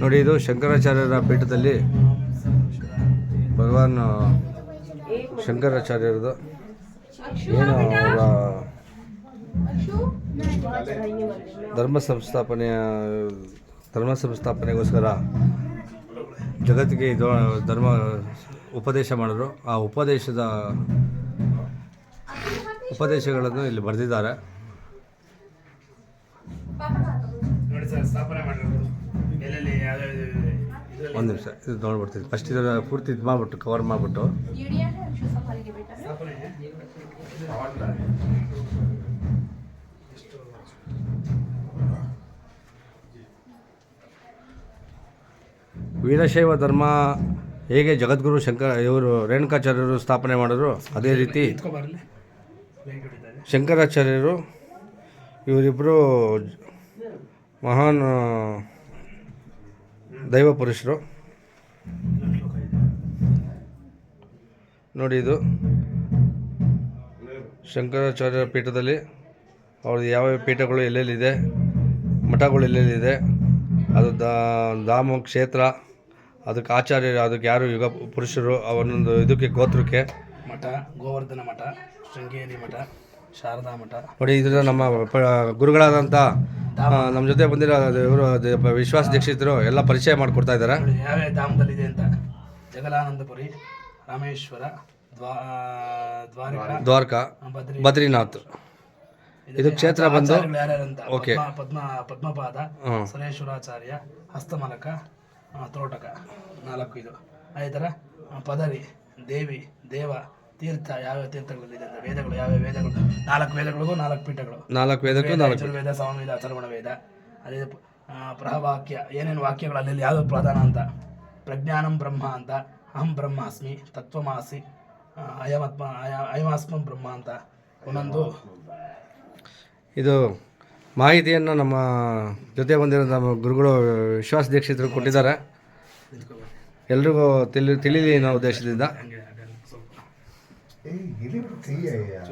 ನೋಡಿ, ಇದು ಶಂಕರಾಚಾರ್ಯರ ಪೀಠದಲ್ಲಿ ಭಗವಾನ್ ಶಂಕರಾಚಾರ್ಯರದು. ಏನು ಅವರ ಧರ್ಮ ಸಂಸ್ಥಾಪನೆಯ, ಧರ್ಮ ಸಂಸ್ಥಾಪನೆಗೋಸ್ಕರ ಜಗತ್ತಿಗೆ ಇದು, ಧರ್ಮ ಉಪದೇಶ ಮಾಡಿದ್ರು. ಆ ಉಪದೇಶದ ಉಪದೇಶಗಳನ್ನು ಇಲ್ಲಿ ಬರೆದಿದ್ದಾರೆ. ಒಂದು ನಿಮಿಷ ಇದು ನೋಡ್ಬಿಡ್ತೀನಿ. ಫಸ್ಟ್ ಇದರ ಪೂರ್ತಿ ಇದು ಮಾಡಿಬಿಟ್ಟು ಕವರ್ ಮಾಡಿಬಿಟ್ಟು. ವೀರಶೈವ ಧರ್ಮ ಹೇಗೆ ಜಗದ್ಗುರು ಶಂಕರ ಇವರು ರೇಣುಕಾಚಾರ್ಯರು ಸ್ಥಾಪನೆ ಮಾಡಿದ್ರು ಅದೇ ರೀತಿ ಶಂಕರಾಚಾರ್ಯರು ಇವರಿಬ್ಬರು ಮಹಾನ್ ದೈವ ಪುರುಷರು. ನೋಡಿ ಇದು ಶಂಕರಾಚಾರ್ಯ ಪೀಠದಲ್ಲಿ ಅವ್ರದ್ದು ಯಾವ ಪೀಠಗಳು ಎಲ್ಲೆಲ್ಲಿದೆ ಮಠಗಳು ಎಲ್ಲೆಲ್ಲಿದೆ ಅದು ಧಾಮ ಕ್ಷೇತ್ರ ಅದಕ್ಕೆ ಆಚಾರ್ಯರು ಅದಕ್ಕೆ ಯಾರು ಯುಗ ಪುರುಷರು ಅವನೊಂದು ಇದಕ್ಕೆ ಗೋತ್ರಕ್ಕೆ. ಮಠ ಗೋವರ್ಧನ ಮಠ ಶೃಂಗೇರಿ ಮಠ ಶಾರದಾ ಮಠ. ನೋಡಿ ಇದರ ನಮ್ಮ ಗುರುಗಳಾದಂಥ ನಮ್ಮ ಜೊತೆ ಬಂದಿರೋ ಇವರು ವಿಶ್ವಾಸ ದೀಕ್ಷಿತರು ಎಲ್ಲ ಪರಿಚಯ ಮಾಡಿಕೊಡ್ತಾ ಇದ್ದಾರೆ ಯಾವ್ಯಾವ ಧಾಮದಲ್ಲಿದೆ ಅಂತ. ಜಗಲಾನಂದಪುರಿ ರಾಮೇಶ್ವರ ದ್ವಾ ದ್ವಾರಕ ದ್ವಾರಕಾ ಬದ್ರಿ ಬದ್ರಿನಾಥ್. ಇದು ಕ್ಷೇತ್ರ ಬಂದು ಓಕೆ. ಪದ್ಮ ಪದ್ಮ ಪದ್ಮಪಾದ ಸುರೇಶ್ವರಾಚಾರ್ಯ ಹಸ್ತಮಲಕ ತೋಟಕ. ನಾಲ್ಕು ಇದು. ಅದೇ ಥರ ಪದವಿ ದೇವಿ ದೇವ ತೀರ್ಥ ಯಾವ ತೀರ್ಥಗಳು ಅಂತ ವೇದಗಳು ಯಾವ ವೇದಗಳು? ನಾಲ್ಕು ವೇದಗಳಿಗೂ ನಾಲ್ಕು ಪೀಠಗಳು. ನಾಲ್ಕು ವೇದಕ್ಕೂ ವೇದ, ನಾಲ್ಕು ಯಜುರ್ವೇದ ಸಾಮವೇದ ಅಥರ್ವಣ ವೇದ ಅದೇ ಪ್ರಹವಾಕ್ಯ ಏನೇನು ವಾಕ್ಯಗಳು ಅಲ್ಲಿ ಯಾವುದು ಪ್ರಧಾನ ಅಂತ? ಪ್ರಜ್ಞಾನಂ ಬ್ರಹ್ಮ ಅಂತ ಅಹಂ ಬ್ರಹ್ಮಾಸ್ಮಿ ತತ್ವಮಾಸಿ ಅಯಮಾತ್ಮ ಅಯ ಅಯಮಾಸ್ಮಂ ಬ್ರಹ್ಮ ಅಂತ. ಒಂದೊಂದು. ಇದು ಮಾಹಿತಿಯನ್ನು ನಮ್ಮ ಜೊತೆ ಬಂದಿರೋ ನಮ್ಮ ಗುರುಗಳು ವಿಶ್ವಾಸ ದೀಕ್ಷಿತರು ಕೊಟ್ಟಿದ್ದಾರೆ. ಎಲ್ರಿಗೂ ತಿಳಿ ತಿಳಿಲಿ ನಾವು ಉದ್ದೇಶದಿಂದ. 哎，你那不是贼爷爷？